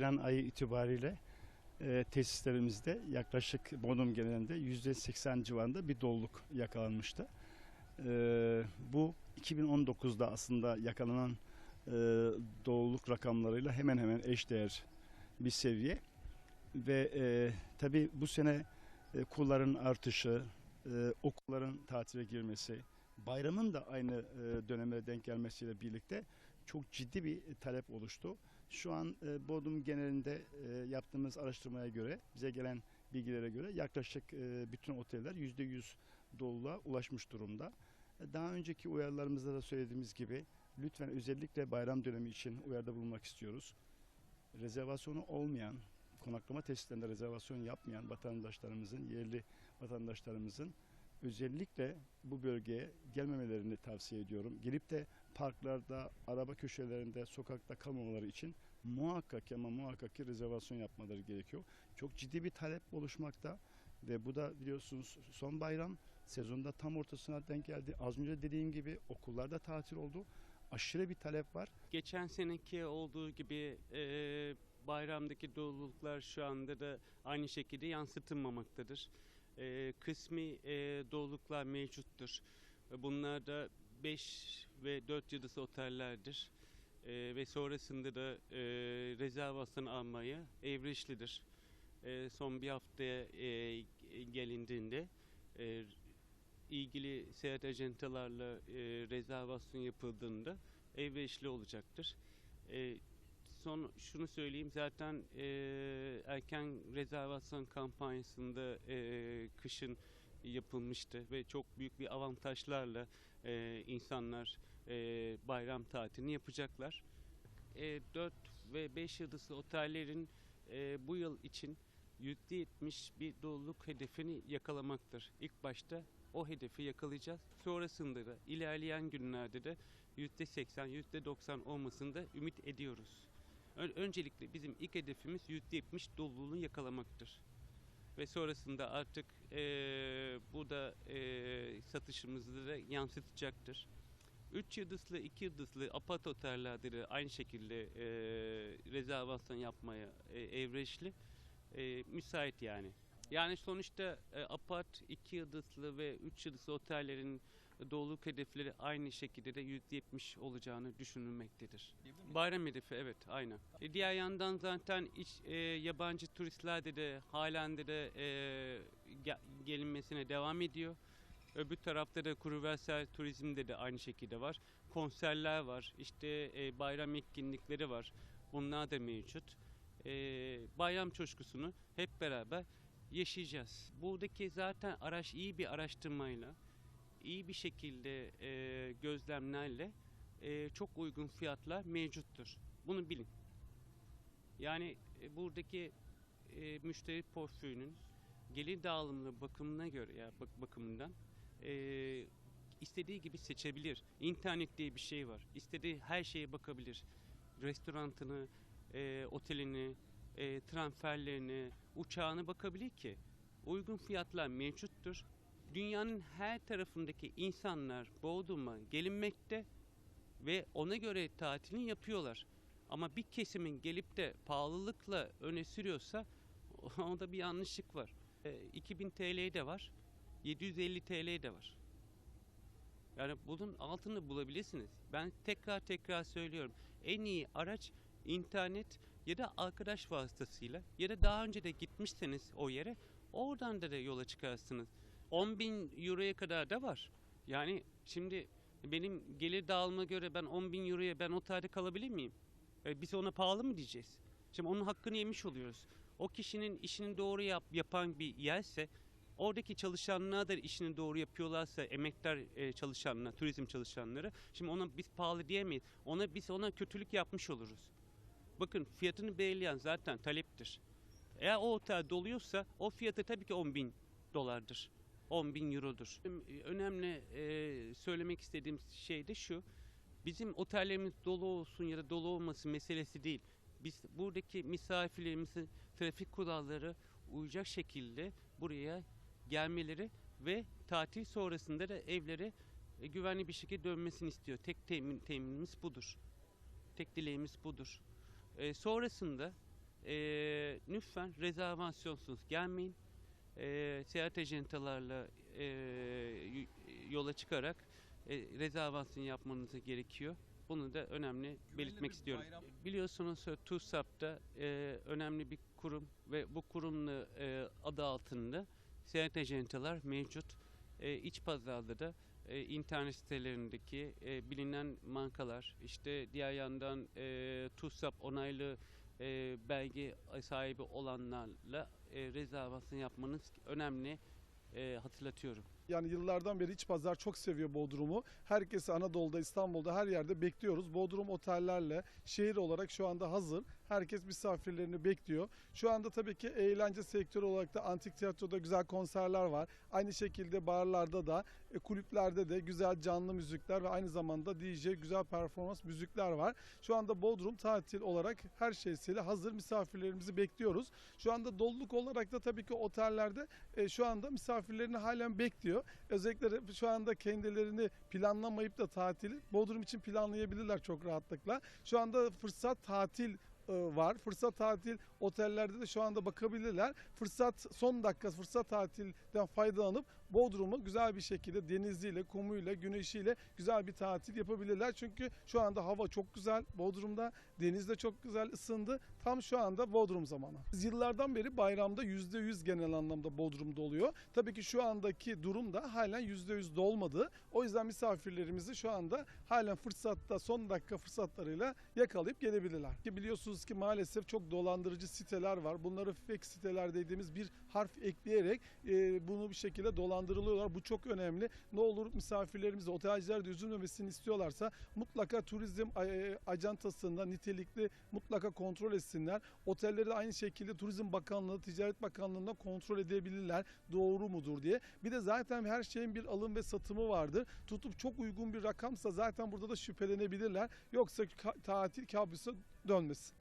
Haziran ayı itibariyle e, tesislerimizde yaklaşık Bodrum genelinde %80 civarında bir doluluk yakalanmıştı. E, bu 2019'da aslında yakalanan e, doluluk rakamlarıyla hemen hemen eşdeğer bir seviye. Ve e, tabii bu sene e, kulların artışı, e, okulların tatile girmesi, bayramın da aynı e, döneme denk gelmesiyle birlikte çok ciddi bir talep oluştu. Şu an e, Bodrum genelinde e, yaptığımız araştırmaya göre, bize gelen bilgilere göre yaklaşık e, bütün oteller %100 doluluğa ulaşmış durumda. E, Daha önceki uyarılarımızda da söylediğimiz gibi lütfen özellikle bayram dönemi için uyarıda bulunmak istiyoruz. Rezervasyonu olmayan, konaklama tesislerinde rezervasyon yapmayan vatandaşlarımızın, yerli vatandaşlarımızın özellikle bu bölgeye gelmemelerini tavsiye ediyorum. Gelip de parklarda, araba köşelerinde, sokakta kalmamaları için muhakkak ama muhakkak ki rezervasyon yapmaları gerekiyor. Çok ciddi bir talep oluşmakta ve bu da biliyorsunuz son bayram sezonda tam ortasına denk geldi. Az önce dediğim gibi okullarda tatil oldu. Aşırı bir talep var. Geçen seneki olduğu gibi e, bayramdaki doluluklar şu anda da aynı şekilde yansıtılmamaktadır. E, kısmi e, doluluklar mevcuttur. Bunlar da 5 ve 4 yıldızlı otellerdir. E, ve sonrasında da e, rezervasyon almaya evreşlidir. E, son bir haftaya e, gelindiğinde e, ilgili seyahat ajantalarla e, rezervasyon yapıldığında elverişli olacaktır. E, son şunu söyleyeyim zaten e, erken rezervasyon kampanyasında e, kışın yapılmıştı ve çok büyük bir avantajlarla e, insanlar e, bayram tatilini yapacaklar. E, 4 ve 5 yıldızlı otellerin e, bu yıl için %70 bir doluluk hedefini yakalamaktır. İlk başta o hedefi yakalayacağız. Sonrasında da ilerleyen günlerde de %80, %90 olmasını da ümit ediyoruz. Ön- öncelikle bizim ilk hedefimiz %70 doluluğunu yakalamaktır. Ve sonrasında artık eee bu da eee satışımızı yansıtacaktır. 3 yıldızlı, 2 yıldızlı apart otellerde de aynı şekilde eee rezervasyon yapmaya e, evreşli, e, müsait yani. Yani sonuçta e, apart, 2 yıldızlı ve 3 yıldızlı otellerin doluluk hedefleri aynı şekilde de %70 olacağını düşünülmektedir. Bayram hedefi evet aynen. E, diğer yandan zaten iç, e, yabancı turistlerde de halen de, de e, ge- gelinmesine devam ediyor. Öbür tarafta da kuruvelsel turizmde de aynı şekilde var. Konserler var, işte e, bayram etkinlikleri var. Bunlar da mevcut. E, bayram coşkusunu hep beraber yaşayacağız. Buradaki zaten araç iyi bir araştırmayla, iyi bir şekilde e, gözlemlerle e, çok uygun fiyatlar mevcuttur. Bunu bilin. Yani e, buradaki e, müşteri portföyünün gelir dağılımlı bakımına göre ya bak bakımından e, istediği gibi seçebilir. İnternet diye bir şey var. İstediği her şeye bakabilir. Restorantını, e, otelini, e, transferlerini, uçağını bakabilir ki uygun fiyatlar mevcuttur. Dünyanın her tarafındaki insanlar Bodrum'a gelinmekte ve ona göre tatilini yapıyorlar. Ama bir kesimin gelip de pahalılıkla öne sürüyorsa onda bir yanlışlık var. E, 2000 TL de var, 750 TL de var. Yani bunun altını bulabilirsiniz. Ben tekrar tekrar söylüyorum. En iyi araç internet ya da arkadaş vasıtasıyla ya da daha önce de gitmişseniz o yere oradan da, da yola çıkarsınız. 10 bin euroya kadar da var. Yani şimdi benim gelir dağılma göre ben 10 bin euroya ben otelde kalabilir miyim? E, biz ona pahalı mı diyeceğiz? Şimdi onun hakkını yemiş oluyoruz. O kişinin işini doğru yap, yapan bir yerse oradaki çalışanlar da işini doğru yapıyorlarsa emektar e, çalışanlar, turizm çalışanları şimdi ona biz pahalı diyemeyiz. Ona biz ona kötülük yapmış oluruz. Bakın fiyatını belirleyen zaten taleptir. Eğer o otel doluyorsa o fiyatı tabii ki 10 bin dolardır. 10 bin eurodur. Benim Önemli e, söylemek istediğim şey de şu. Bizim otellerimiz dolu olsun ya da dolu olması meselesi değil. biz buradaki misafirlerimizin trafik kuralları uyacak şekilde buraya gelmeleri ve tatil sonrasında da evlere e, güvenli bir şekilde dönmesini istiyor. Tek temin, teminimiz budur. Tek dileğimiz budur. E, sonrasında e, lütfen rezervasyonsuz gelmeyin. E, seyahat ajantalarla e, yola çıkarak e, rezervasyon yapmanız gerekiyor. Bunu da önemli belirtmek istiyorum. bayram- Biliyorsunuz e, TUSAP'ta e, önemli bir kurum ve bu kurumla e, adı altında seyahat ajantalar mevcut. E, iç pazarda da e, internet sitelerindeki e, bilinen markalar, işte diğer yandan e, TUSAP onaylı e, belge sahibi olanlarla e, rezervasyon yapmanız önemli. E, hatırlatıyorum. Yani yıllardan beri iç pazar çok seviyor Bodrum'u. Herkesi Anadolu'da, İstanbul'da her yerde bekliyoruz. Bodrum otellerle şehir olarak şu anda hazır. Herkes misafirlerini bekliyor. Şu anda tabii ki eğlence sektörü olarak da antik tiyatroda güzel konserler var. Aynı şekilde barlarda da, e, kulüplerde de güzel canlı müzikler ve aynı zamanda DJ güzel performans müzikler var. Şu anda Bodrum tatil olarak her şeysiyle hazır misafirlerimizi bekliyoruz. Şu anda doluluk olarak da tabii ki otellerde e, şu anda misafirlerini halen bekliyor. Özellikle de şu anda kendilerini planlamayıp da tatili Bodrum için planlayabilirler çok rahatlıkla. Şu anda fırsat tatil e, var. Fırsat tatil otellerde de şu anda bakabilirler. Fırsat son dakika fırsat tatilden faydalanıp Bodrum'u güzel bir şekilde deniziyle, kumuyla, güneşiyle güzel bir tatil yapabilirler. Çünkü şu anda hava çok güzel. Bodrum'da deniz de çok güzel ısındı. Tam şu anda Bodrum zamanı. Biz yıllardan beri bayramda %100 genel anlamda Bodrum'da oluyor. Tabii ki şu andaki durum da halen %100 dolmadı. O yüzden misafirlerimizi şu anda halen fırsatta son dakika fırsatlarıyla yakalayıp gelebilirler. Ki biliyorsunuz ki maalesef çok dolandırıcı siteler var. Bunları fake siteler dediğimiz bir harf ekleyerek bunu bir şekilde dolandırılıyorlar. Bu çok önemli. Ne olur misafirlerimiz, otelciler de üzülmemesini istiyorlarsa mutlaka turizm e, ajantasında nitelikli mutlaka kontrol etsinler. Otelleri de aynı şekilde Turizm Bakanlığı, Ticaret Bakanlığı'nda kontrol edebilirler. Doğru mudur diye. Bir de zaten her şeyin bir alım ve satımı vardır. Tutup çok uygun bir rakamsa zaten burada da şüphelenebilirler. Yoksa ka- tatil kabusa dönmesin.